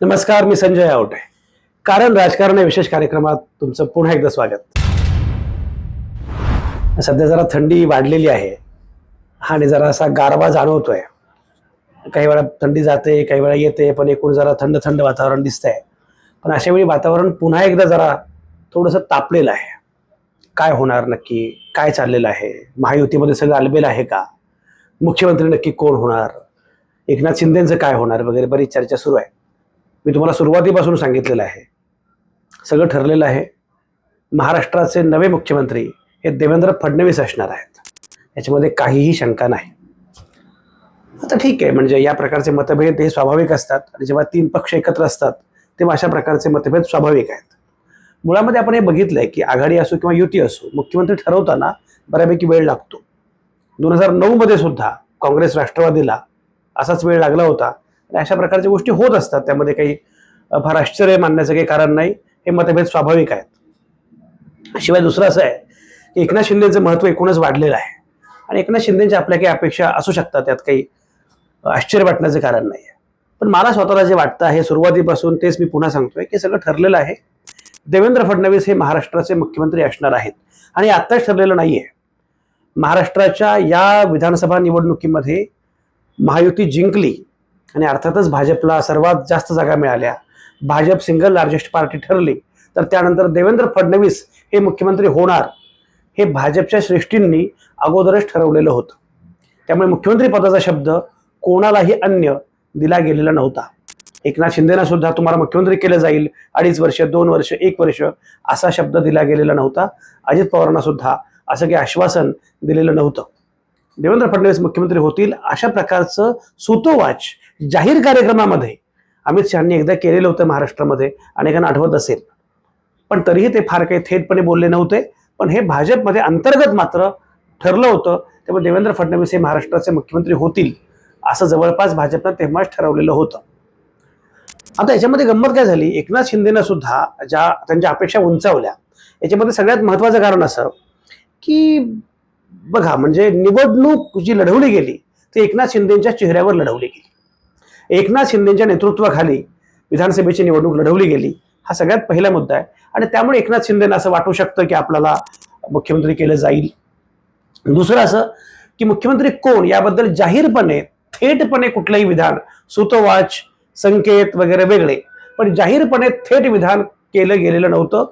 नमस्कार मी संजय आवटे. कारण राजकारण या विशेष कार्यक्रमात तुमचं पुन्हा एकदा स्वागत. सध्या जरा थंडी वाढलेली आहे. आणि जरा असा गारवा जाणवतोय. काही वेळा थंडी जाते काही वेळा येते पण एकूण जरा थंड थंड वातावरण दिसतंय. पण अशा वेळी वातावरण पुन्हा एकदा जरा थोडंसं तापलेलं आहे. काय होणार नक्की? काय चाललेलं आहे? महायुतीमध्ये सगळं आलबेल आहे का? मुख्यमंत्री नक्की कोण होणार? एकनाथ शिंदेचं काय होणार? वगैरे बरीच चर्चा सुरू आहे. मी तुम्हाला सुरुवातीपासून सांगितलेलं आहे. सगळं ठरलेलं आहे. महाराष्ट्राचे नवे मुख्यमंत्री हे देवेंद्र फडणवीस असणार आहेत. याच्यामध्ये काहीही शंका नाही. आता ठीक आहे म्हणजे या प्रकारचे मतभेद हे स्वाभाविक असतात आणि जेव्हा तीन पक्ष एकत्र असतात तेव्हा अशा प्रकारचे मतभेद स्वाभाविक आहेत. मुळामध्ये आपण हे बघितलं आहे की आघाडी असो किंवा युती असो मुख्यमंत्री ठरवताना बऱ्यापैकी वेळ लागतो. दोन हजार नऊमध्ये सुद्धा काँग्रेस राष्ट्रवादीला असाच वेळ लागला होता. आणि अशा प्रकारच्या गोष्टी होत असतात. त्यामध्ये काही फार आश्चर्य मानण्याचं काही कारण नाही. हे मतभेद स्वाभाविक आहेत. शिवाय दुसरं असं आहे की एकनाथ शिंदेचं महत्त्व एकूणच वाढलेलं आहे. आणि एकनाथ शिंदेच्या आपल्या काही अपेक्षा असू शकतात. त्यात काही आश्चर्य वाटण्याचं कारण नाही. आहे पण मला स्वतःला जे वाटतं आहे सुरुवातीपासून तेच मी पुन्हा सांगतोय की सगळं ठरलेलं आहे. देवेंद्र फडणवीस हे महाराष्ट्राचे मुख्यमंत्री असणार आहेत. आणि आत्ताच ठरलेलं नाही आहे महाराष्ट्राच्या या विधानसभा निवडणुकीमध्ये महायुती जिंकली आणि अर्थातच भाजपला सर्वात जास्त जागा मिळाल्या. भाजप सिंगल लार्जेस्ट पार्टी ठरली तर त्यानंतर देवेंद्र फडणवीस हे मुख्यमंत्री होणार. हे भाजपच्या श्रेष्ठींनी अगोदरच ठरवलेलं होतं. त्यामुळे मुख्यमंत्री पदाचा शब्द कोणालाही अन्य दिला गेलेला नव्हता. एकनाथ शिंदेना सुद्धा तुम्हाला मुख्यमंत्री केलं जाईल अडीच वर्ष दोन वर्ष एक वर्ष असा शब्द दिला गेलेला नव्हता. अजित पवारांना सुद्धा असं काही आश्वासन दिलेलं नव्हतं. देवेंद्र फडणवीस मुख्यमंत्री होतील अशा प्रकारचं सुतोवाच जाहीर कार्यक्रमामध्ये अमित शहानी एकदा केलेलं होतं महाराष्ट्रामध्ये अनेकांना आठवत असेल. पण तरीही ते फार काही थेटपणे बोलले नव्हते. पण हे भाजपमध्ये अंतर्गत मात्र ठरलं होतं. त्यामुळे देवेंद्र फडणवीस हे महाराष्ट्राचे मुख्यमंत्री होतील असं जवळपास भाजपनं तेव्हाच ठरवलेलं होतं. आता याच्यामध्ये गंमत काय झाली? एकनाथ शिंदेनं सुद्धा ज्या त्यांच्या अपेक्षा उंचावल्या याच्यामध्ये सगळ्यात महत्त्वाचं कारण असं की बघा म्हणजे निवडणूक जी लढवली गेली ती एकनाथ शिंदेच्या चेहऱ्यावर लढवली गेली. एकनाथ शिंदेच्या नेतृत्वाखाली विधानसभेची निवडणूक लढवली गेली. हा सगळ्यात पहिला मुद्दा आहे. आणि त्यामुळे एकनाथ शिंदेना असं वाटू शकतं की आपल्याला मुख्यमंत्री केलं जाईल. दुसरं असं की मुख्यमंत्री कोण याबद्दल जाहीरपणे थेटपणे कुठलंही विधान सुतोवाच संकेत वगैरे वेगळे पण जाहीरपणे थेट विधान केलं गेलेलं नव्हतं.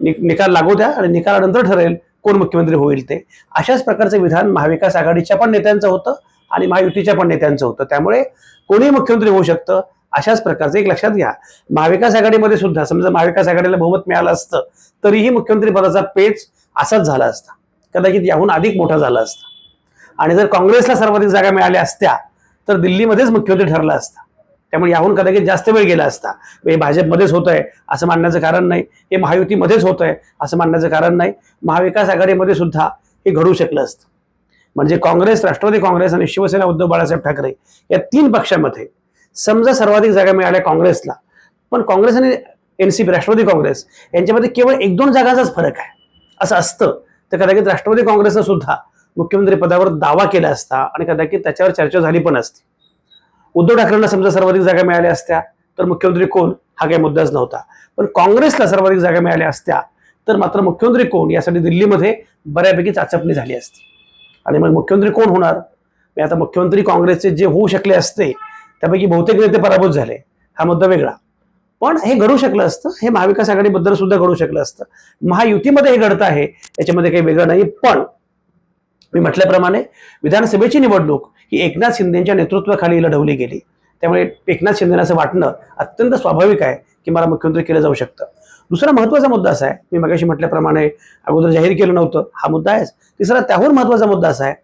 नि निकाल लागू द्या आणि निकालानंतर ठरेल कोण मुख्यमंत्री होईल ते. अशाच प्रकारचं विधान महाविकास आघाडीच्या पण नेत्यांचं होतं. आणि महायुतीच्या पण नेत्यांचं होतं. त्यामुळे कोणीही मुख्यमंत्री होऊ शकतं अशाच प्रकारचं एक लक्षात घ्या. महाविकास आघाडीमध्ये सुद्धा समजा महाविकास आघाडीला बहुमत मिळालं असतं तरीही मुख्यमंत्री पदाचा पेच असाच झाला असता. कदाचित याहून अधिक मोठा झाला असता. आणि जर काँग्रेसला सर्वाधिक जागा मिळाल्या असत्या तर दिल्लीमध्येच मुख्यमंत्री ठरला असता. त्यामुळे याहून कदाचित जास्त वेळ गेला असता. हे भाजपमध्येच होत आहे असं मानण्याचं कारण नाही. हे महायुतीमध्येच होत आहे असं मानण्याचं कारण नाही. महाविकास आघाडीमध्ये सुद्धा हे घडू शकलं असतं. म्हणजे काँग्रेस राष्ट्रवादी काँग्रेस आणि शिवसेना उद्धव बाळासाहेब ठाकरे या तीन पक्षामध्ये समजा सर्वाधिक जागा मिळाल्या काँग्रेसला पण काँग्रेस आणि N C P Rashtravadi Congress यांच्यामध्ये केवळ एक दोन जागाचाच फरक आहे. असं असतं. तर कदाचित राष्ट्रवादी काँग्रेसनं सुद्धा मुख्यमंत्री पदावर दावा केला असता आणि कदाचित त्याच्यावर चर्चा झाली पण असती. उद्धव ठाकरेंना समजा सर्वाधिक जागा मिळाल्या असत्या तर मुख्यमंत्री कोण? हा काही मुद्दाच नव्हता. पण काँग्रेसला सर्वाधिक जागा मिळाल्या असत्या तर मात्र मुख्यमंत्री कोण? यासाठी दिल्लीमध्ये बऱ्यापैकी चाचपणी झाली असती. आणि मग मुख्यमंत्री कोण होणार? म्हणजे आता मुख्यमंत्री काँग्रेसचे जे होऊ शकले असते त्यापैकी बहुतेक नेते पराभूत झाले. हा मुद्दा वेगळा. पण हे घडू शकलं असतं. हे महाविकास आघाडीबद्दल सुद्धा घडू शकलं असतं. महायुतीमध्ये हे घडतं आहे याच्यामध्ये काही वेगळं नाही. पण मी म्हटल्याप्रमाणे विधानसभेची निवडणूक ही एकनाथ शिंदेच्या नेतृत्वाखाली लढवली गेली. त्यामुळे एकनाथ शिंदेना असं वाटणं अत्यंत स्वाभाविक आहे की मला मुख्यमंत्री केलं जाऊ शकतं. दुसरा महत्त्वाचा मुद्दा असा आहे मी मगाशी म्हटल्याप्रमाणे अगोदर जाहीर केलं नव्हतं हा मुद्दा आहेच. तिसरा त्याहून महत्त्वाचा मुद्दा असा आहे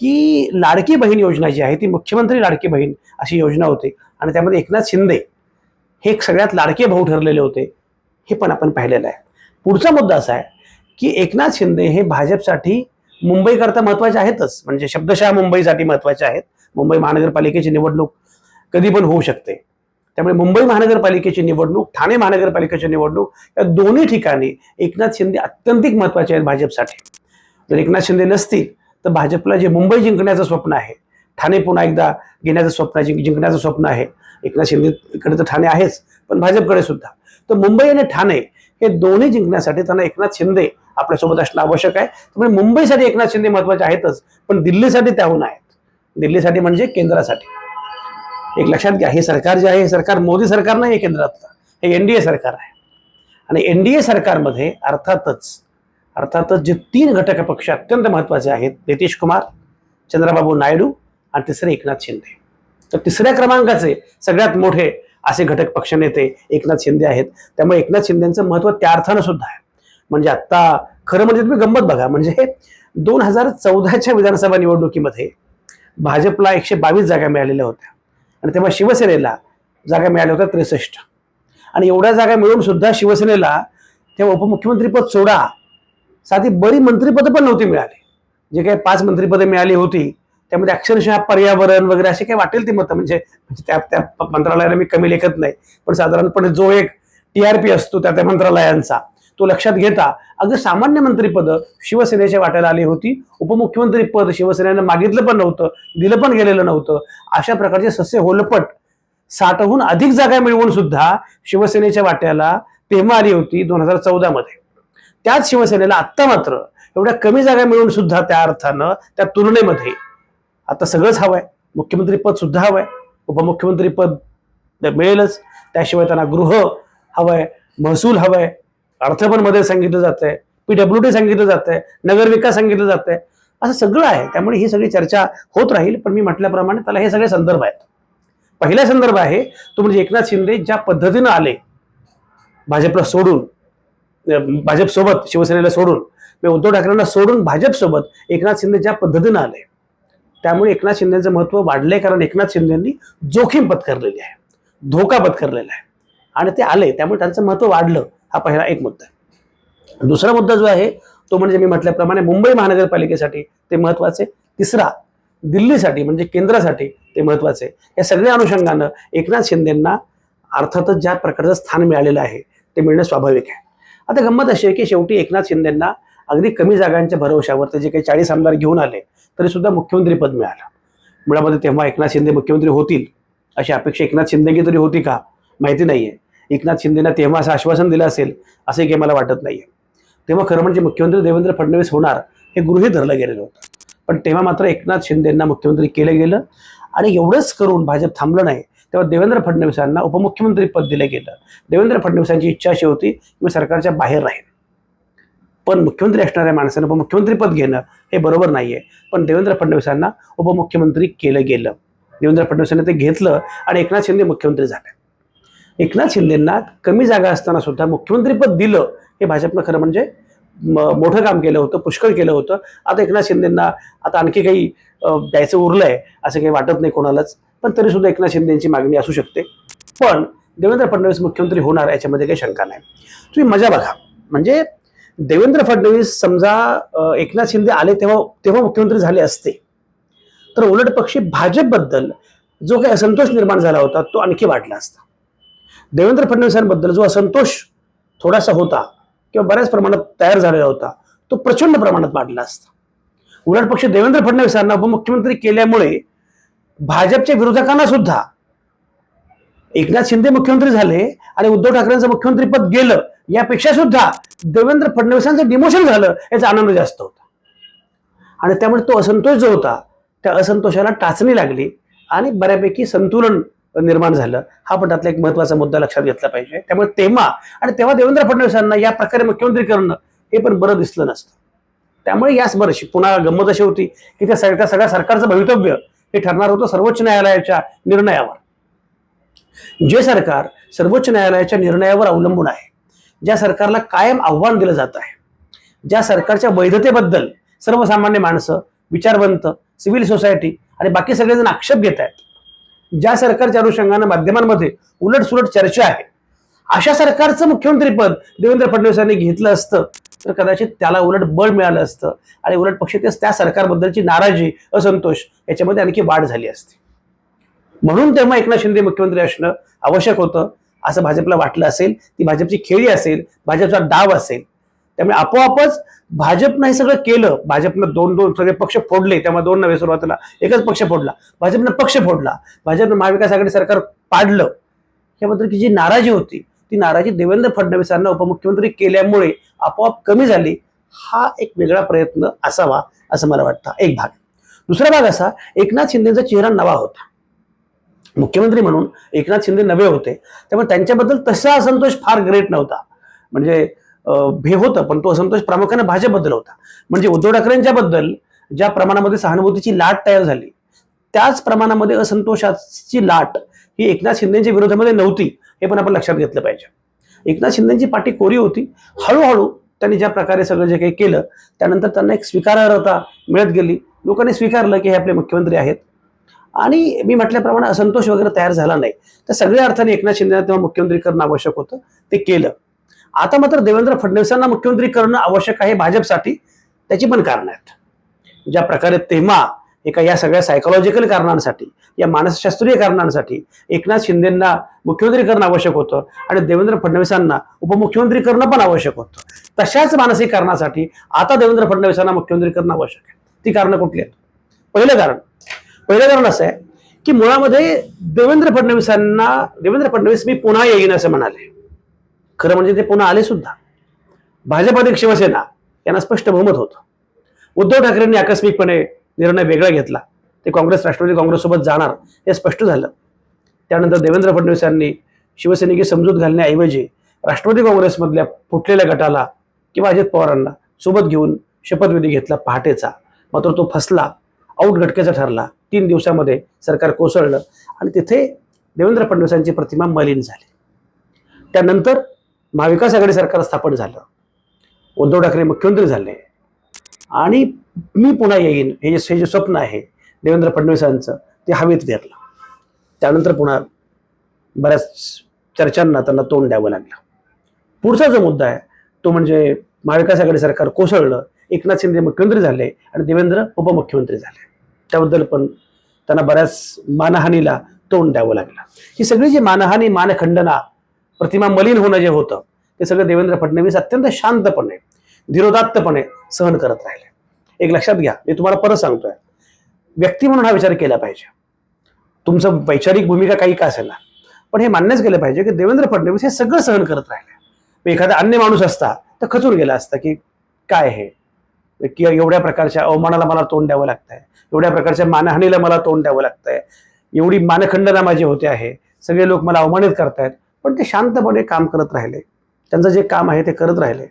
की लाडकी बहीण योजना जी आहे ती मुख्यमंत्री लाडकी बहीण अशी योजना होती आणि त्यामध्ये एकनाथ शिंदे हे सगळ्यात लाडके भाऊ ठरलेले होते हे पण आपण पाहिलेलं आहे. पुढचा मुद्दा असा आहे की एकनाथ शिंदे हे भाजपसाठी मुंबईकरता महत्त्वाचे आहेतच म्हणजे शब्दशः मुंबईसाठी महत्त्वाचे आहेत. मुंबई महानगरपालिकेची निवडणूक कधी पण होऊ शकते. त्यामुळे मुंबई महानगरपालिकेची निवडणूक ठाणे महानगरपालिकेची निवडणूक या दोन्ही ठिकाणी एकनाथ शिंदे अत्यंतिक महत्त्वाचे आहेत भाजपसाठी. जर एकनाथ शिंदे नसतील तर भाजपला जे मुंबई जिंकण्याचं स्वप्न आहे ठाणे पुन्हा एकदा घेण्याचं स्वप्न जिंक जिंकण्याचं स्वप्न आहे. एकनाथ शिंदेकडे तर ठाणे आहेच पण भाजपकडे सुद्धा. तर मुंबई आणि ठाणे हे दोन्ही जिंकण्यासाठी त्यांना एकनाथ शिंदे आपल्यासोबत असणं आवश्यक आहे. त्यामुळे मुंबईसाठी एकनाथ शिंदे महत्त्वाचे आहेतच पण दिल्लीसाठी त्याहून आहेत. दिल्लीसाठी म्हणजे केंद्रासाठी. एक लक्षात घ्या हे सरकार जे आहे हे सरकार मोदी सरकार नाही आहे केंद्रातलं. हे एनडीए सरकार आहे. आणि एनडीए सरकारमध्ये अर्थातच अर्थातच जे तीन घटक पक्ष अत्यंत महत्त्वाचे आहेत नितीश कुमार चंद्रबाबू नायडू आणि तिसरे एकनाथ शिंदे. तर तिसऱ्या क्रमांकाचे सगळ्यात मोठे असे घटक पक्ष नेते एकनाथ शिंदे आहेत. त्यामुळे एकनाथ शिंदेचं महत्त्व त्या अर्थानं सुद्धा आहे. म्हणजे आत्ता खरं म्हणजे तुम्ही गंमत बघा. म्हणजे दोन हजार चौदाच्या विधानसभा निवडणुकीमध्ये भाजपला एकशे बावीस जागा मिळालेल्या होत्या. आणि तेव्हा शिवसेनेला जागा मिळाल्या होत्या त्रेसष्ट. आणि एवढ्या जागा मिळून सुद्धा शिवसेनेला तेव्हा उपमुख्यमंत्रीपद सोडा साधी बरी मंत्रिपदं पण नव्हती मिळाली. जे काही पाच मंत्रिपदे मिळाली होती त्यामध्ये अक्षरशः पर्यावरण वगैरे असे काही वाटेल ती मतं. म्हणजे, म्हणजे त्या त्या मंत्रालयाला मी कमी लेखत नाही. पण साधारणपणे जो एक टी आर पी असतो त्या त्या मंत्रालयांचा. तो लक्षात घेता अगदी सामान्य मंत्रीपद शिवसेनेच्या वाट्याला आली होती. उपमुख्यमंत्री पद शिवसेनेनं मागितलं पण नव्हतं दिलं पण गेलेलं नव्हतं. अशा प्रकारचे सस्य होलपट साठहून अधिक जागा मिळवून सुद्धा शिवसेनेच्या वाट्याला तेव्हा आली होती दोन हजार चौदामध्ये. त्याच शिवसेनेला आत्ता मात्र एवढ्या कमी जागा मिळून सुद्धा त्या अर्थानं त्या तुलनेमध्ये आता सगळंच हवंय. मुख्यमंत्री पद सुद्धा हवंय. उपमुख्यमंत्री पद मिळेलच. त्याशिवाय त्यांना गृह हवंय महसूल हवंय अर्थपणमध्ये सांगितलं जात आहे पीडब्ल्यू डी सांगितलं जात आहे नगर विकास सांगितलं जात आहे असं सगळं आहे. त्यामुळे ही सगळी चर्चा होत राहील पण मी म्हटल्याप्रमाणे त्याला हे सगळे संदर्भ आहेत. पहिला संदर्भ आहे तो म्हणजे एकनाथ शिंदे ज्या पद्धतीनं आले भाजपला सोडून भाजपसोबत शिवसेनेला सोडून मी उद्धव ठाकरेंना सोडून भाजपसोबत एकनाथ शिंदे ज्या पद्धतीनं आले त्यामुळे एकनाथ शिंदेचं महत्त्व वाढलंय कारण एकनाथ शिंदेंनी जोखीम पत्करलेली आहे धोका पत्करलेला आहे. आणि ते आले त्यामुळे त्यांचं महत्त्व वाढलं. हा पहिला एक मुद्दा आहे. दुसरा मुद्दा जो आहे तो म्हणजे मी म्हटल्याप्रमाणे मुंबई महानगरपालिकेसाठी ते महत्त्वाचे. तिसरा दिल्लीसाठी म्हणजे केंद्रासाठी ते महत्त्वाचे. या सगळ्या अनुषंगानं एकनाथ शिंदेंना अर्थातच ज्या प्रकारचं स्थान मिळालेलं आहे ते मिळणं स्वाभाविक आहे. आता गंमत अशी आहे की शेवटी एकनाथ शिंदेंना अगदी कमी जागांच्या भरवशावर ते जे काही चाळीस आमदार घेऊन आले तरी सुद्धा मुख्यमंत्री पद मिळालं. मुळामध्ये तेव्हा एकनाथ शिंदे मुख्यमंत्री होतील अशी अपेक्षा एकनाथ शिंदेची तरी होती का? माहिती नाहीये. एकनाथ शिंदेना तेव्हा असं आश्वासन दिलं असेल असं काही मला वाटत नाहीये. तेव्हा खरं म्हणजे मुख्यमंत्री देवेंद्र फडणवीस होणार हे गृहीत धरलं गेलेलं होतं. पण तेव्हा मात्र एकनाथ शिंदेंना मुख्यमंत्री केलं गेलं आणि एवढंच करून भाजप थांबलं नाही तेव्हा देवेंद्र फडणवीसांना उपमुख्यमंत्री पद दिलं गेलं. देवेंद्र फडणवीसांची इच्छा अशी होती की मी सरकारच्या बाहेर राहीन. पण मुख्यमंत्री असणाऱ्या माणसानं उपमुख्यमंत्री पद घेणं हे बरोबर नाहीये. पण देवेंद्र फडणवीसांना उपमुख्यमंत्री केलं गेलं. देवेंद्र फडणवीसांनी ते घेतलं आणि एकनाथ शिंदे मुख्यमंत्री झाले. एकनाथ शिंदेंना कमी जागा असताना सुद्धा मुख्यमंत्रीपद दिलं हे भाजपनं खरं म्हणजे मोठं काम केलं होतं पुष्कळ केलं होतं. आता एकनाथ शिंदेंना आता आणखी काही द्यायचं उरलंय असं काही वाटत नाही कोणालाच पण तरी सुद्धा एकनाथ शिंदेची मागणी असू शकते. पण देवेंद्र फडणवीस मुख्यमंत्री होणार याच्यामध्ये काही शंका नाही. तुम्ही मजा बघा. म्हणजे देवेंद्र फडणवीस समजा एकनाथ शिंदे आले तेव्हा तेव्हा मुख्यमंत्री झाले असते. तर उलट पक्षी भाजपबद्दल जो काही असंतोष निर्माण झाला होता तो आणखी वाढला असता. देवेंद्र फडणवीसांबद्दल जो असंतोष थोडासा होता किंवा बऱ्याच प्रमाणात तयार झालेला होता तो प्रचंड प्रमाणात वाढला असता. उलट पक्ष देवेंद्र फडणवीसांना उपमुख्यमंत्री केल्यामुळे भाजपच्या विरोधकांना सुद्धा एकनाथ शिंदे मुख्यमंत्री झाले आणि उद्धव ठाकरेंचं मुख्यमंत्रीपद गेलं यापेक्षा सुद्धा देवेंद्र फडणवीसांचं डिमोशन झालं याचा आनंद जास्त होता. आणि त्यामुळे तो असंतोष जो होता त्या असंतोषाला टाचणी लागली आणि बऱ्यापैकी संतुलन निर्माण झालं. हा पण त्यातला एक महत्त्वाचा मुद्दा लक्षात घेतला पाहिजे. त्यामुळे तेव्हा आणि तेव्हा देवेंद्र फडणवीसांना या प्रकारे मुख्यमंत्री करणं हे पण बरं दिसलं नसतं. त्यामुळे याच बरं पुन्हा गंमत अशी होती की त्या सगळ्या सगळ्या सरकारचं भवितव्य हे ठरणार होतं सर्वोच्च न्यायालयाच्या निर्णयावर. जे सरकार सर्वोच्च न्यायालयाच्या निर्णयावर अवलंबून आहे ज्या सरकारला कायम आव्हान दिलं जात आहे ज्या सरकारच्या वैधतेबद्दल सर्वसामान्य माणसं विचारवंत सिव्हिल सोसायटी आणि बाकी सगळेजण आक्षेप घेत आहेत ज्या सरकारच्या अनुषंगानं माध्यमांमध्ये उलटसुलट चर्चा आहे. अशा सरकारचं मुख्यमंत्रीपद देवेंद्र फडणवीसांनी घेतलं असतं तर कदाचित त्याला उलट बळ मिळालं असतं आणि उलट पक्ष तेच त्या सरकारबद्दलची नाराजी असंतोष याच्यामध्ये आणखी वाढ झाली असती. म्हणून तेव्हा एकनाथ शिंदे मुख्यमंत्री असणं आवश्यक होतं. असं भाजपला वाटलं असेल ती भाजपची खेळी असेल भाजपचा डाव असेल त्यामुळे आपोआपच भाजपनं हे सगळं केलं. भाजपनं दोन दोन सगळे पक्ष फोडले. त्यामुळे दोन नव्हे सुरुवातीला एकच पक्ष फोडला. भाजपनं पक्ष फोडला. भाजपनं महाविकास आघाडी सरकार पाडलं. याबद्दल जी नाराजी होती ती नाराजी देवेंद्र फडणवीसांना उपमुख्यमंत्री केल्यामुळे आपोआप कमी झाली. हा एक वेगळा प्रयत्न असावा असं मला वाटतं. एक भाग. दुसरा भाग असा एकनाथ शिंदेचा चेहरा नवा होता. मुख्यमंत्री म्हणून एकनाथ शिंदे नवे होते. त्यामुळे त्यांच्याबद्दल तसा असंतोष फार ग्रेट नव्हता. म्हणजे भे हे होतं पण तो असंतोष प्रामुख्याने भाजपबद्दल होता. म्हणजे उद्धव ठाकरेंच्या बद्दल ज्या प्रमाणामध्ये सहानुभूतीची लाट तयार झाली त्याच प्रमाणामध्ये असंतोषाची लाट ही एकनाथ शिंदेच्या विरोधामध्ये नव्हती हे पण आपण लक्षात घेतलं पाहिजे. एकनाथ शिंदेची पाठी कोरी होती हळूहळू त्यांनी ज्या प्रकारे सगळं जे काही केलं त्यानंतर त्यांना एक स्वीकारार्हता मिळत गेली. लोकांनी स्वीकारलं की हे आपले मुख्यमंत्री आहेत. आणि मी म्हटल्याप्रमाणे असंतोष वगैरे तयार झाला नाही. तर सगळ्या अर्थाने एकनाथ शिंदेना तेव्हा मुख्यमंत्री करणं आवश्यक होतं ते केलं. आता मात्र देवेंद्र फडणवीसांना मुख्यमंत्री करणं आवश्यक आहे भाजपसाठी. त्याची पण कारणं आहेत. ज्या प्रकारे तेव्हा एका या सगळ्या सायकोलॉजिकल कारणांसाठी या मानसशास्त्रीय कारणांसाठी एकनाथ शिंदेंना मुख्यमंत्री करणं आवश्यक होतं आणि देवेंद्र फडणवीसांना उपमुख्यमंत्री करणं पण आवश्यक होतं. तशाच मानसिक कारणासाठी आता देवेंद्र फडणवीसांना मुख्यमंत्री करणं आवश्यक आहे. ती कारणं कुठली आहेत? पहिलं कारण पहिलं कारण असं आहे की मुळामध्ये देवेंद्र फडणवीसांना देवेंद्र फडणवीस मी पुन्हा येईन असं म्हणाले. खरं म्हणजे ते पुन्हा आले सुद्धा. भाजप अधिक शिवसेना यांना स्पष्ट बहुमत होतं. उद्धव ठाकरेंनी आकस्मिकपणे निर्णय वेगळा घेतला. ते काँग्रेस राष्ट्रवादी काँग्रेससोबत जाणार हे स्पष्ट झालं. त्यानंतर देवेंद्र फडणवीस यांनी शिवसैनिकी समजूत घालण्याऐवजी राष्ट्रवादी काँग्रेसमधल्या फुटलेल्या गटाला किंवा अजित पवारांना सोबत घेऊन शपथविधी घेतला पहाटेचा. मात्र तो फसला आऊट घटकेचा ठरला. तीन दिवसामध्ये सरकार कोसळलं आणि तिथे देवेंद्र फडणवीसांची प्रतिमा मलिन झाली. त्यानंतर महाविकास आघाडी सरकार स्थापन झालं. उद्धव ठाकरे मुख्यमंत्री झाले. आणि मी पुन्हा येईन हे जे हे जे स्वप्न आहे देवेंद्र फडणवीसांचं ते हवेत विरलं त्यानंतर पुन्हा बऱ्याच चर्चांना त्यांना तोंड द्यावं लागलं. पुढचा जो मुद्दा आहे तो म्हणजे महाविकास आघाडी सरकार कोसळलं एकनाथ शिंदे मुख्यमंत्री झाले आणि देवेंद्र उपमुख्यमंत्री झाले. त्याबद्दल पण त्यांना बऱ्याच मानहानीला तोंड द्यावं लागलं. ही सगळी जी मानहानी मानखंडना प्रतिमा मलिन होणं जे होतं ते सगळं देवेंद्र फडणवीस अत्यंत शांतपणे धीरोदात्तपणे सहन करत राहिले. एक लक्षात घ्या मी तुम्हाला परत सांगतोय. व्यक्ती म्हणून हा विचार केला पाहिजे. तुमचं वैचारिक भूमिका काही का असेल ना? पण हे मान्यच केलं पाहिजे की देवेंद्र फडणवीस हे सगळं सहन करत राहिले. एखादा अन्य माणूस असता तर खचून गेला असता की काय हे? की एवढ्या प्रकारच्या अवमानाला मला तोंड द्यावं लागतंय. एवढ्या प्रकारच्या मानहानीला मला तोंड द्यावं लागतंय. एवढी मानखंडना माझी होते आहे सगळे लोक मला अवमानित करतायत. पण ते शांतपणे काम करत राहिले. त्यांचं जे काम आहे ते करत राहिले.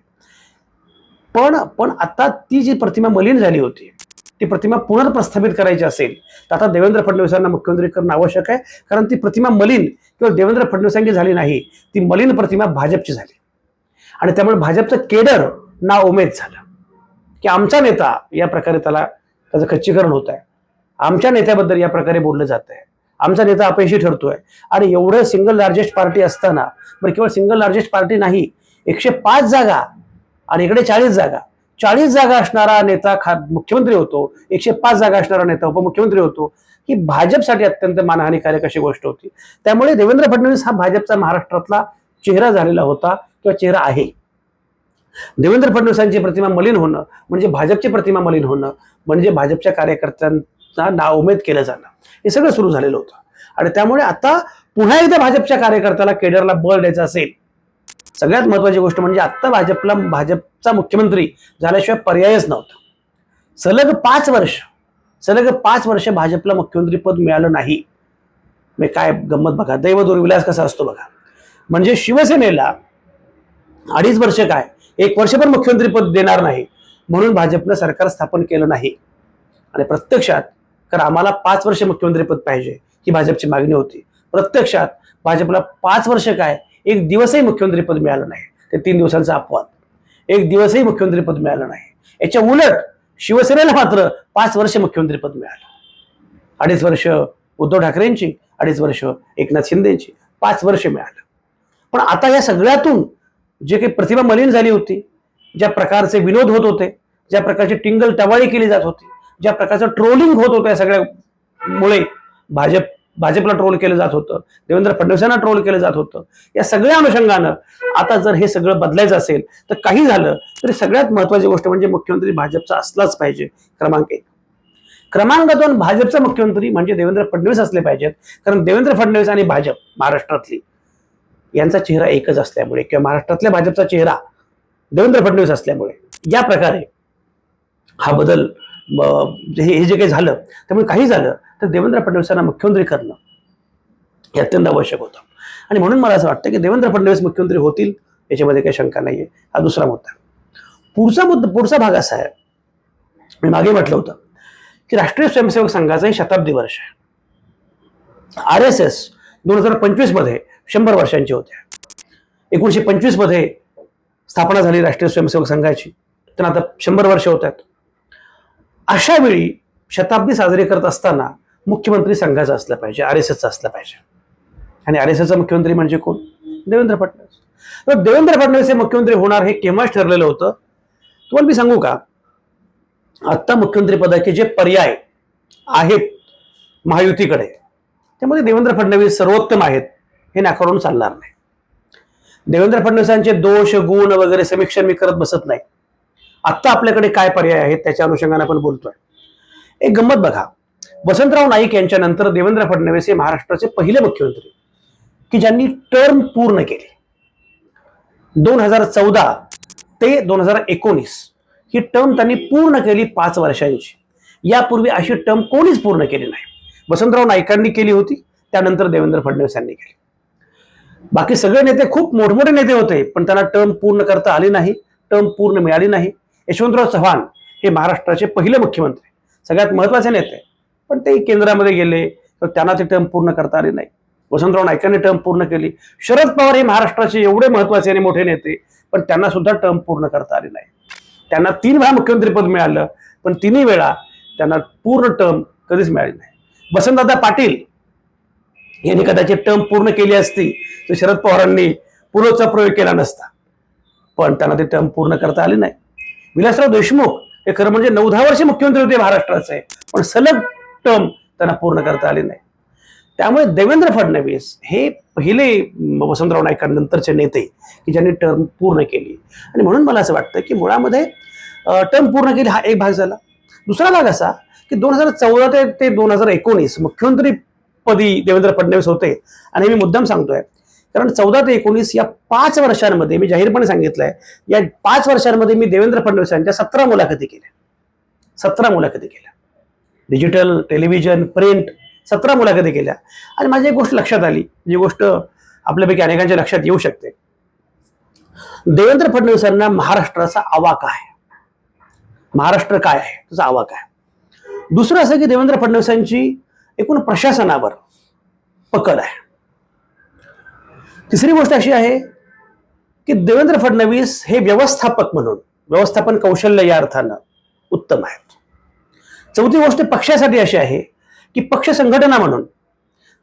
पण पण आता ती जी प्रतिमा मलिन झाली होती ती प्रतिमा पुनर्प्रस्थापित करायची असेल तर आता देवेंद्र फडणवीसांना मुख्यमंत्री करणं आवश्यक आहे. कारण ती प्रतिमा मलिन किंवा देवेंद्र फडणवीसांची झाली नाही ती मलिन प्रतिमा भाजपची झाली. आणि त्यामुळे भाजपचं केडर ना उमेद झालं. की आमचा नेता या प्रकारे त्याला त्याचं खच्चीकरण होत आहे आमच्या नेत्याबद्दल या प्रकारे बोललं जात आहे आमचा नेता अपयशी ठरतोय. आणि एवढं सिंगल लार्जेस्ट पार्टी असताना बरं केवळ सिंगल लार्जेस्ट पार्टी नाही एकशे पाच जागा आणि इकडे चाळीस जागा. चाळीस जागा असणारा नेता खा मुख्यमंत्री होतो एकशे पाच जागा असणारा नेता उपमुख्यमंत्री होतो ही भाजपसाठी अत्यंत मानहानिकारक अशी गोष्ट होती. त्यामुळे देवेंद्र फडणवीस हा भाजपचा महाराष्ट्रातला चेहरा झालेला होता किंवा चेहरा आहे. देवेंद्र फडणवीसांची प्रतिमा मलिन होणं म्हणजे भाजपची प्रतिमा मलिन होणं म्हणजे भाजपच्या कार्यकर्त्यां नाउमेद केलं जाणं. हे सगळं सुरू झालेलं होतं. आणि त्यामुळे आता पुन्हा एकदा भाजपच्या कार्यकर्त्याला केडरला बळ द्यायचं असेल सगळ्यात महत्वाची गोष्ट म्हणजे आत्ता भाजपला भाजपचा मुख्यमंत्री झाल्याशिवाय पर्यायच नव्हता. सलग पाच वर्ष सलग पाच वर्ष भाजपला मुख्यमंत्री पद मिळालं नाही. मी काय गंमत बघा दैव दुर्विलास कसा असतो बघा. म्हणजे शिवसेनेला अडीच वर्ष काय एक वर्ष पण मुख्यमंत्री पद देणार नाही म्हणून भाजपनं सरकार स्थापन केलं नाही. आणि प्रत्यक्षात कारण आम्हाला पाच वर्ष मुख्यमंत्रीपद पाहिजे ही भाजपची मागणी होती. प्रत्यक्षात भाजपला पाच वर्ष काय? एक दिवसही मुख्यमंत्रीपद मिळालं नाही. ते तीन दिवसांचा अपवाद. एक दिवसही मुख्यमंत्रीपद मिळालं नाही. याच्या उलट शिवसेनेला मात्र पाच वर्ष मुख्यमंत्रीपद मिळालं. अडीच वर्ष उद्धव ठाकरेंची अडीच वर्ष एकनाथ शिंदेची पाच वर्ष मिळालं. पण आता या सगळ्यातून जे काही प्रतिभा मलिन झाली होती ज्या प्रकारचे विनोद होत होते ज्या प्रकारची टिंगल टवाळी केली जात होती ज्या प्रकारचं ट्रोलिंग होत होतं या सगळ्यामुळे भाजप भाजपला ट्रोल केलं जात होतं देवेंद्र फडणवीसांना ट्रोल केलं जात होतं या सगळ्या अनुषंगानं आता जर हे सगळं बदलायचं असेल तर काही झालं तरी सगळ्यात महत्वाची गोष्ट म्हणजे मुख्यमंत्री भाजपचा असलाच पाहिजे क्रमांक एक. क्रमांक दोन भाजपचा मुख्यमंत्री म्हणजे देवेंद्र फडणवीस असले पाहिजेत कारण देवेंद्र फडणवीस आणि भाजप महाराष्ट्रातली यांचा चेहरा एकच असल्यामुळे किंवा महाराष्ट्रातल्या भाजपचा चेहरा देवेंद्र फडणवीस असल्यामुळे या प्रकारे हा बदल हे हे जे काही झालं त्यामुळे काही झालं तर देवेंद्र फडणवीसांना मुख्यमंत्री करणं हे अत्यंत आवश्यक होतं. आणि म्हणून मला असं वाटतं की देवेंद्र फडणवीस मुख्यमंत्री होतील याच्यामध्ये काही शंका नाही आहे हा दुसरा मुद्दा. पुढचा मुद्दा पुढचा भाग असा आहे. मी मागे म्हटलं होतं की राष्ट्रीय स्वयंसेवक संघाचं हे शताब्दी वर्ष आहे. आर एस एस दोन हजार पंचवीसमध्ये शंभर वर्षांची होते एकोणीशे पंचवीसमध्ये स्थापना झाली राष्ट्रीय स्वयंसेवक संघाची. त्यांना आता शंभर वर्ष होत आहेत अशा वेळी शताब्दी साजरी करत असताना मुख्यमंत्री संघाचा असला पाहिजे आर एस एसचा असला पाहिजे. आणि आर एस एसचा मुख्यमंत्री म्हणजे कोण? देवेंद्र फडणवीस. तर देवेंद्र फडणवीस हे मुख्यमंत्री होणार हे केव्हाच ठरलेलं होतं? तुम्हाला मी सांगू का? आत्ता मुख्यमंत्री पदाचे जे पर्याय आहेत महायुतीकडे त्यामध्ये देवेंद्र फडणवीस सर्वोत्तम आहेत हे नाकारून चालणार नाही. देवेंद्र फडणवीसांचे दोष गुण वगैरे समीक्षण मी करत बसत नाही. आत्ता आपल्याकडे काय पर्याय आहेत त्याच्या अनुषंगाने आपण बोलतोय. एक गंमत बघा. वसंतराव नाईक यांच्यानंतर देवेंद्र फडणवीस हे महाराष्ट्राचे पहिले मुख्यमंत्री. की ज्यांनी टर्म पूर्ण केली. दोन हजार चौदा ते दोन हजार एकोणीस ही टर्म त्यांनी पूर्ण केली पाच वर्षांची. यापूर्वी अशी टर्म कोणीच पूर्ण केली नाही. वसंतराव नाईकांनी केली होती त्यानंतर देवेंद्र फडणवीस यांनी केली. बाकी सगळे नेते खूप मोठमोठे नेते होते पण त्यांना टर्म पूर्ण करता आली नाही टर्म पूर्ण मिळाली नाही. यशवंतराव चव्हाण हे महाराष्ट्राचे पहिले मुख्यमंत्री. सगळ्यात महत्त्वाचे नेते. पण ते केंद्रामध्ये गेले तर त्यांना ते टर्म पूर्ण करता आले नाही. वसंतराव नाईकांनी टर्म पूर्ण केली. शरद पवार हे महाराष्ट्राचे एवढे महत्त्वाचे आणि मोठे नेते पण त्यांना सुद्धा टर्म पूर्ण करता आले नाही. त्यांना तीन वेळा मुख्यमंत्रीपद मिळालं पण तिन्ही वेळा त्यांना पूर्ण टर्म कधीच मिळाली नाही. वसंतदादा पाटील यांनी कदाचित टर्म पूर्ण केली असती तर शरद पवारांनी पूर्वचा प्रयोग केला नसता. पण त्यांना ते टर्म पूर्ण करता आले नाही. विलासराव देशमुख हे खरं म्हणजे नऊ दहा वर्ष मुख्यमंत्री होते महाराष्ट्राचे. पण सलग टर्म त्यांना पूर्ण करता आले नाही. त्यामुळे देवेंद्र फडणवीस हे पहिले वसंतराव नाईकांनंतरचे नेते की ज्यांनी टर्म पूर्ण केली. आणि म्हणून मला असं वाटतं की मुळामध्ये टर्म पूर्ण केली हा एक भाग झाला. दुसरा भाग असा की दोन हजार चौदा ते दोन हजार एकोणीस मुख्यमंत्री पदी देवेंद्र फडणवीस होते. आणि मी मुद्दाम सांगतोय कारण चौदा ते एकोणीस या पाच वर्षांमध्ये मी जाहीरपणे सांगितलंय या पाच वर्षांमध्ये मी देवेंद्र फडणवीस यांच्या सतरा मुलाखती केल्या. सतरा मुलाखती केल्या. डिजिटल टेलिव्हिजन प्रिंट सतरा मुलाखती केल्या. आणि माझी एक गोष्ट लक्षात आली जी गोष्ट आपल्यापैकी अनेकांच्या लक्षात येऊ शकते. देवेंद्र फडणवीसांना महाराष्ट्राचा आवाका आहे. महाराष्ट्र काय आहे? त्याचा आवाका आहे. दुसरं असं की देवेंद्र फडणवीसांची एकूण प्रशासनावर पकड आहे. तिसरी गोष्ट अशी आहे की देवेंद्र फडणवीस हे व्यवस्थापक म्हणून व्यवस्थापन कौशल्य या अर्थानं उत्तम आहेत. चौथी गोष्ट पक्षासाठी अशी आहे की पक्ष संघटना म्हणून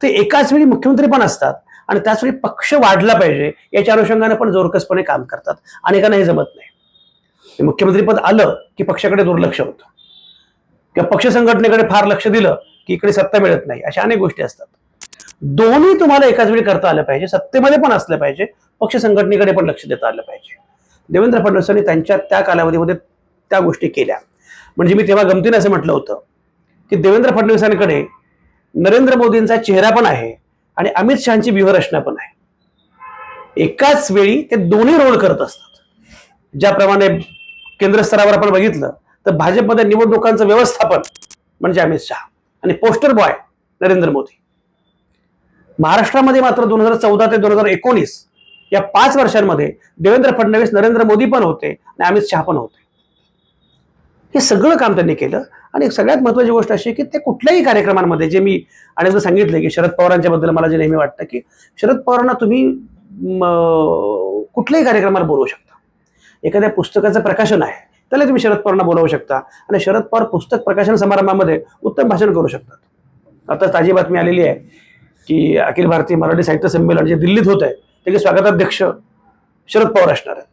ते एकाच वेळी मुख्यमंत्री पण असतात आणि त्याचवेळी पक्ष वाढला पाहिजे याच्या अनुषंगाने पण जोरकसपणे काम करतात. अनेकांना हे जमत नाही. हे मुख्यमंत्रीपद आलं की पक्षाकडे दुर्लक्ष होतं. किंवा पक्ष संघटनेकडे फार लक्ष दिलं की इकडे सत्ता मिळत नाही अशा अनेक गोष्टी असतात. दोन्ही तुम्हाला एकाच वेळी करता आलं पाहिजे. सत्तेमध्ये पण असलं पाहिजे. पक्ष संघटनेकडे पण लक्ष देता आलं पाहिजे. देवेंद्र फडणवीसांनी त्यांच्या त्या कालावधीमध्ये त्या गोष्टी केल्या. म्हणजे मी तेव्हा गमतीने असं म्हटलं होतं की देवेंद्र फडणवीसांकडे नरेंद्र मोदींचा चेहरा पण आहे आणि अमित शहाची व्यूहरचना पण आहे. एकाच वेळी ते दोन्ही रोल करत असतात. ज्याप्रमाणे केंद्र स्तरावर आपण बघितलं तर भाजपमध्ये निवडणुकांचं व्यवस्थापन म्हणजे अमित शहा आणि पोस्टर बॉय नरेंद्र मोदी. महाराष्ट्रामध्ये मात्र दोन हजार चौदा ते दोन हजार एकोणीस या पाच वर्षांमध्ये देवेंद्र फडणवीस नरेंद्र मोदी पण होते आणि अमित शहा पण होते. हे सगळं काम त्यांनी केलं आणि सगळ्यात महत्वाची गोष्ट अशी की ते कुठल्याही कार्यक्रमांमध्ये जे मी अनेकदा सांगितलं की शरद पवारांच्या बद्दल मला जे नेहमी वाटतं की शरद पवारांना तुम्ही कुठल्याही कार्यक्रमाला बोलवू शकता. एखाद्या पुस्तकाचं प्रकाशन आहे त्याला तुम्ही शरद पवारांना बोलवू शकता आणि शरद पवार पुस्तक प्रकाशन समारंभामध्ये उत्तम भाषण करू शकतात. आता ताजी बातमी आलेली आहे की अखिल भारतीय मराठी साहित्य संमेलन जे दिल्लीत होत आहे त्याचे स्वागताध्यक्ष शरद पवार असणार आहेत.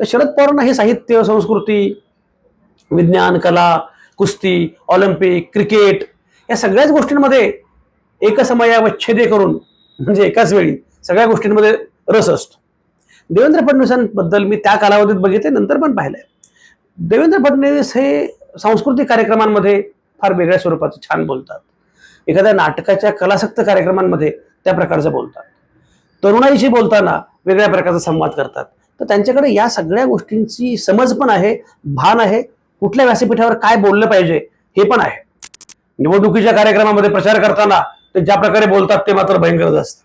तर शरद पवारांना हे साहित्य संस्कृती विज्ञान कला कुस्ती ऑलिम्पिक क्रिकेट या सगळ्याच गोष्टींमध्ये एकसमयावच्छेदे करून म्हणजे एकाच वेळी सगळ्या गोष्टींमध्ये रस असतो. देवेंद्र फडणवीसांबद्दल मी त्या कालावधीत बघितले नंतर पण पाहिलंय. देवेंद्र फडणवीस हे सांस्कृतिक कार्यक्रमांमध्ये फार वेगळ्या स्वरूपाचं छान बोलतात. एखाद्या नाटकाच्या कलासक्त कार्यक्रमांमध्ये त्या प्रकारचं बोलतात. तरुणाईशी बोलताना वेगळ्या प्रकारचा संवाद करतात. तर त्यांच्याकडे या सगळ्या गोष्टींची समज पण आहे भान आहे. कुठल्या व्यासपीठावर काय बोललं पाहिजे हे पण आहे. निवडणुकीच्या कार्यक्रमामध्ये प्रचार करताना ते ज्या प्रकारे बोलतात ते मात्र भयंकरच असतं.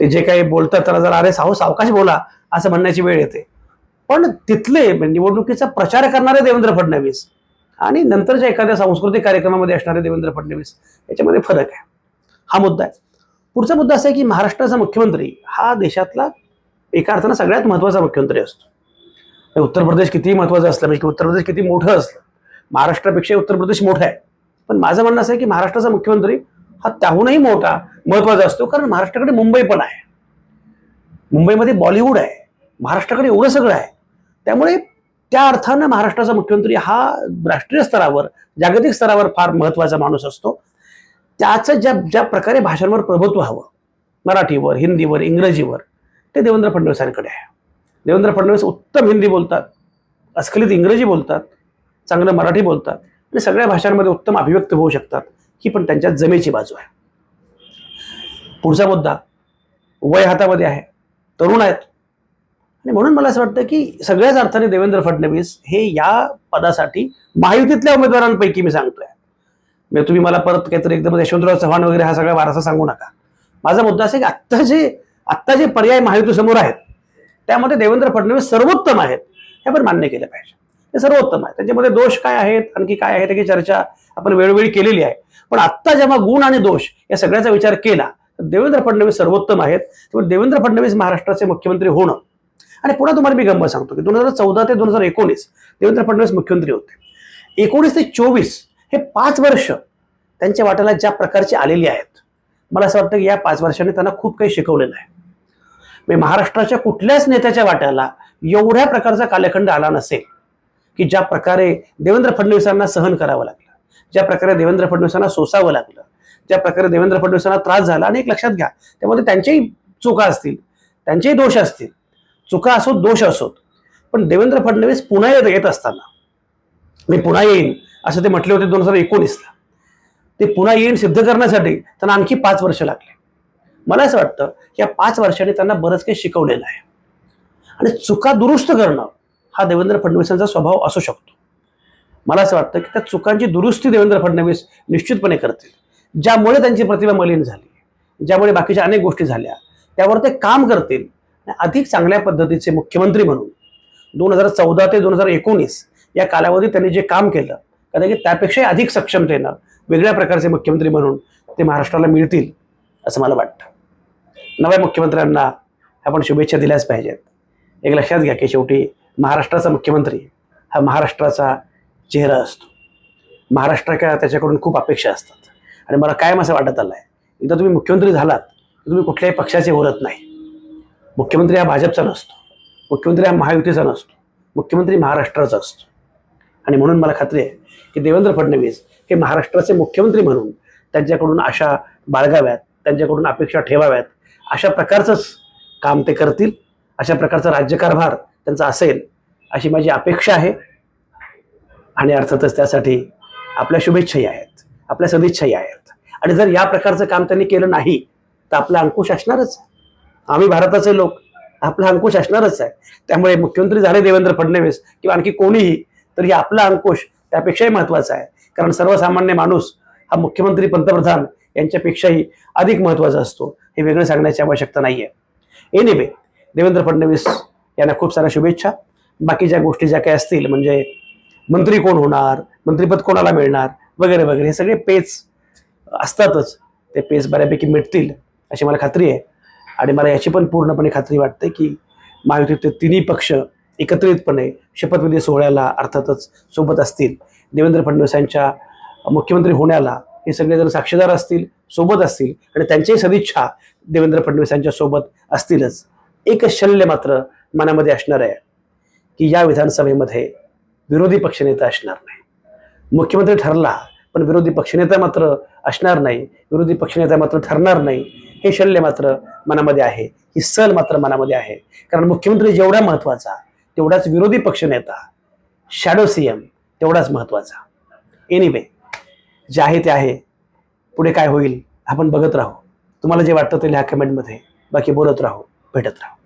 ते जे काही बोलतात त्याला जरा अरे साहू सावकाश बोला असं म्हणण्याची वेळ येते. पण तिथले म्हणजे निवडणुकीचा प्रचार करणारे देवेंद्र फडणवीस आणि नंतरच्या एखाद्या सांस्कृतिक कार्यक्रमामध्ये असणारे देवेंद्र फडणवीस याच्यामध्ये फरक आहे. हा मुद्दा आहे. पुढचा मुद्दा असा आहे की महाराष्ट्राचा मुख्यमंत्री हा देशातला एका अर्थानं सगळ्यात महत्त्वाचा मुख्यमंत्री असतो. उत्तर प्रदेश कितीही महत्त्वाचा असलं म्हणजे उत्तर प्रदेश किती मोठं असलं महाराष्ट्रापेक्षा उत्तर प्रदेश मोठा आहे. पण माझं म्हणणं असं आहे की महाराष्ट्राचा मुख्यमंत्री हा त्याहूनही मोठा महत्त्वाचा असतो कारण महाराष्ट्राकडे मुंबई पण आहे. मुंबईमध्ये बॉलिवूड आहे. महाराष्ट्राकडे एवढं सगळं आहे. त्यामुळे त्या अर्थानं महाराष्ट्राचा मुख्यमंत्री हा राष्ट्रीय स्तरावर जागतिक स्तरावर फार महत्त्वाचा माणूस असतो. त्याचं ज्या ज्या प्रकारे भाषांवर प्रभुत्व हवं मराठीवर हिंदीवर इंग्रजीवर ते देवेंद्र फडणवीसांकडे आहे. देवेंद्र फडणवीस उत्तम हिंदी बोलतात अस्खलित इंग्रजी बोलतात चांगलं मराठी बोलतात आणि सगळ्या भाषांमध्ये उत्तम अभिव्यक्त होऊ शकतात ही पण त्यांच्या जमेची बाजू आहे. पुढचा मुद्दा वय हातामध्ये आहे तरुण आहेत. आणि म्हणून मला असं वाटतं की सगळ्याच अर्थाने देवेंद्र फडणवीस हे या पदासाठी महायुतीतल्या उमेदवारांपैकी मी सांगतोय. म्हणजे तुम्ही मला परत काहीतरी एकदम यशवंतराव चव्हाण वगैरे हा सगळा वारसा सांगू नका. माझा मुद्दा असा की आत्ता जे आत्ता जे पर्याय महायुतीसमोर आहेत त्यामध्ये देवेंद्र फडणवीस सर्वोत्तम आहेत हे आपण मान्य केलं पाहिजे. ते सर्वोत्तम आहे त्याच्यामध्ये दोष काय आहेत आणखी काय आहे त्याची चर्चा आपण वेळोवेळी केलेली आहे. पण आत्ता जेव्हा गुण आणि दोष या सगळ्याचा विचार केला तर देवेंद्र फडणवीस सर्वोत्तम आहेत. त्यामुळे देवेंद्र फडणवीस महाराष्ट्राचे मुख्यमंत्री होणं आणि पुन्हा तुम्हाला मी गंमत सांगतो की दोन हजार चौदा ते दोन हजार एकोणीस देवेंद्र फडणवीस मुख्यमंत्री होते. एकोणीस ते चोवीस हे पाच वर्ष त्यांच्या वाट्याला ज्या प्रकारची आलेली आहेत मला असं वाटतं की या पाच वर्षांनी त्यांना खूप काही शिकवलेलं आहे. मी महाराष्ट्राच्या कुठल्याच नेत्याच्या वाट्याला एवढ्या प्रकारचा कालखंड आला नसेल की ज्या प्रकारे देवेंद्र फडणवीसांना सहन करावं लागलं ज्या प्रकारे देवेंद्र फडणवीसांना सोसावं लागलं ज्या प्रकारे देवेंद्र फडणवीसांना त्रास झाला. आणि एक लक्षात घ्या त्यामध्ये त्यांच्याही चुका असतील त्यांचेही दोष असतील चुका असोत दोष असोत पण देवेंद्र फडणवीस पुन्हा येत येत असताना मी पुन्हा येईन असं ते म्हटले होते दोन हजार एकोणीसला. ते पुन्हा येईन सिद्ध करण्यासाठी त्यांना आणखी पाच वर्ष लागले. मला असं वाटतं की या पाच वर्षांनी त्यांना बरंच काही शिकवलेलं आहे. आणि चुका दुरुस्त करणं हा देवेंद्र फडणवीसांचा स्वभाव असू शकतो. मला असं वाटतं की त्या चुकांची दुरुस्ती देवेंद्र फडणवीस निश्चितपणे करतील. ज्यामुळे त्यांची प्रतिभा मलिन झाली ज्यामुळे बाकीच्या अनेक गोष्टी झाल्या त्यावर ते काम करतील. अधिक चांगल्या पद्धतीचे मुख्यमंत्री म्हणून दोन हजार चौदा ते दोन हजार एकोणीस या कालावधीत त्यांनी जे काम केलं कदाचित त्यापेक्षाही अधिक सक्षमतेनं वेगळ्या प्रकारचे मुख्यमंत्री म्हणून ते महाराष्ट्राला मिळतील असं मला वाटतं. नव्या मुख्यमंत्र्यांना आपण शुभेच्छा दिल्याच पाहिजेत. एक लक्षात घ्या की शेवटी महाराष्ट्राचा मुख्यमंत्री हा महाराष्ट्राचा चेहरा असतो. महाराष्ट्राच्या त्याच्याकडून खूप अपेक्षा असतात. आणि मला कायम असं वाटत आलं आहे एकदा तुम्ही मुख्यमंत्री झालात तर तुम्ही कुठल्याही पक्षाचे उरत नाही. मुख्यमंत्री हा भाजपचा नसतो. मुख्यमंत्री हा महायुतीचा नसतो. मुख्यमंत्री महाराष्ट्राचा असतो. आणि म्हणून मला खात्री आहे की देवेंद्र फडणवीस हे महाराष्ट्राचे मुख्यमंत्री म्हणून त्यांच्याकडून आशा बाळगाव्यात त्यांच्याकडून अपेक्षा ठेवाव्यात अशा प्रकारचंच काम ते करतील अशा प्रकारचा राज्यकारभार त्यांचा असेल अशी माझी अपेक्षा आहे. आणि अर्थातच त्यासाठी आपल्या शुभेच्छाही आहेत आपल्या सदिच्छाही आहेत. आणि जर या प्रकारचं काम त्यांनी केलं नाही तर आपला अंकुश असणारच आहे. आम्ही भारताचे लोक. आपला अंकुश असणारच आहे. त्यामुळे मुख्यमंत्री झाले देवेंद्र फडणवीस किंवा आणखी कोणीही तरी आपला अंकुश त्यापेक्षाही महत्त्वाचा आहे. कारण सर्वसामान्य माणूस हा मुख्यमंत्री पंतप्रधान यांच्यापेक्षाही अधिक महत्त्वाचा असतो. हे वेगळं सांगण्याची आवश्यकता नाही आहे एनिवे देवेंद्र फडणवीस यांना खूप साऱ्या शुभेच्छा. बाकीच्या गोष्टी ज्या काही असतील म्हणजे मंत्री कोण होणार मंत्रीपद कोणाला मिळणार वगैरे वगैरे हे सगळे पेच असतातच. ते पेच बऱ्यापैकी मिटतील अशी मला खात्री आहे. आणि मला याची पण पूर्णपणे खात्री वाटते की महायुतीतले तिन्ही पक्ष एकत्रितपणे शपथविधी सोहळ्याला अर्थातच सोबत असतील. देवेंद्र फडणवीसांच्या मुख्यमंत्री होण्याला हे सगळेजण साक्षीदार असतील सोबत असतील आणि त्यांच्याही सदिच्छा देवेंद्र फडणवीसांच्या सोबत असतीलच एक शल्य मात्र मनामध्ये असणार आहे की या विधानसभेमध्ये विरोधी पक्षनेता असणार नाही. मुख्यमंत्री ठरला पण विरोधी पक्षनेता मात्र असणार नाही विरोधी पक्षनेता मात्र ठरणार नाही. हे शल्य मात्र मनामध्ये आहे. ही सल मात्र मनामध्ये आहे. कारण मुख्यमंत्री जेवढा महत्त्वाचा तेवढाच विरोधी पक्षनेता शॅडो सी एम तेवढाच महत्त्वाचा एनिवे जे आहे ते आहे. पुढे काय होईल आपण बघत राहू. तुम्हाला जे वाटतं ते लिहा कमेंटमध्ये बाकी बोलत राहू भेटत राहू.